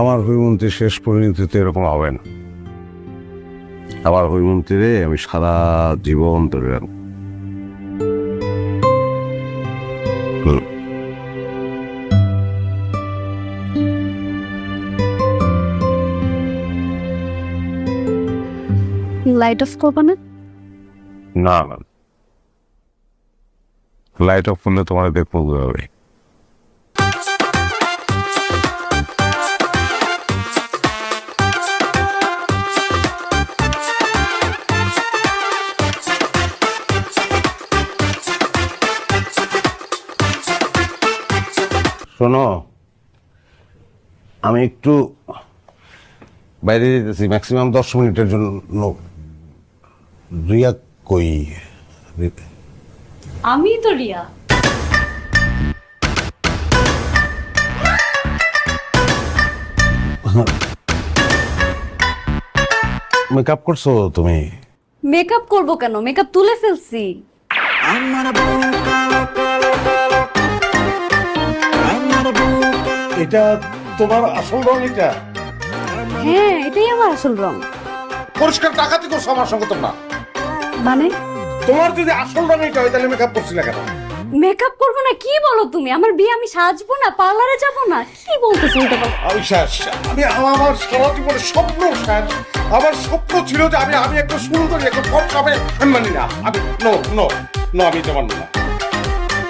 আমার হৈমন্তী শেষ পরিণতিতে এরকম হবে না। আমার হৈমন্তীরে আমি সারা জীবন ধরে রাখব। লাইট অফ করব না? না না। লাইট অফ করলে তোমার দেখব হবে শোনো আমি একটু বাইরে যেতেছি ম্যাক্সিমাম দশ মিনিটের জন্য রিয়া কই? আমি তো রিয়া। মেকআপ করছ তুমি? মেকআপ করব কেন? মেকআপ তুলে ফেলছি। এটা তোমার আসল রং এটা? হ্যাঁ এটাই আমার আসল রং। পরিষ্কার টাকাতে করছ আমার সঙ্গে তোমরা? মানে? তোমার যদি আসল রং এটা হয় তাহলে মেকআপ করছি না কেন? মেকআপ করব না কি বলো তুমি? আমার বিয়ে আমি সাজবো না পার্লারে যাব না কি বলতেছো এটা বলো? আমি আমি আমার সারা জীবনের স্বপ্ন শেষ। আমার স্বপ্ন ছিল যে আমি আমি একটা সুন্দর একটা ফর্স হবে আমি মানি না। আমি নো নো নো আমি মানবো না।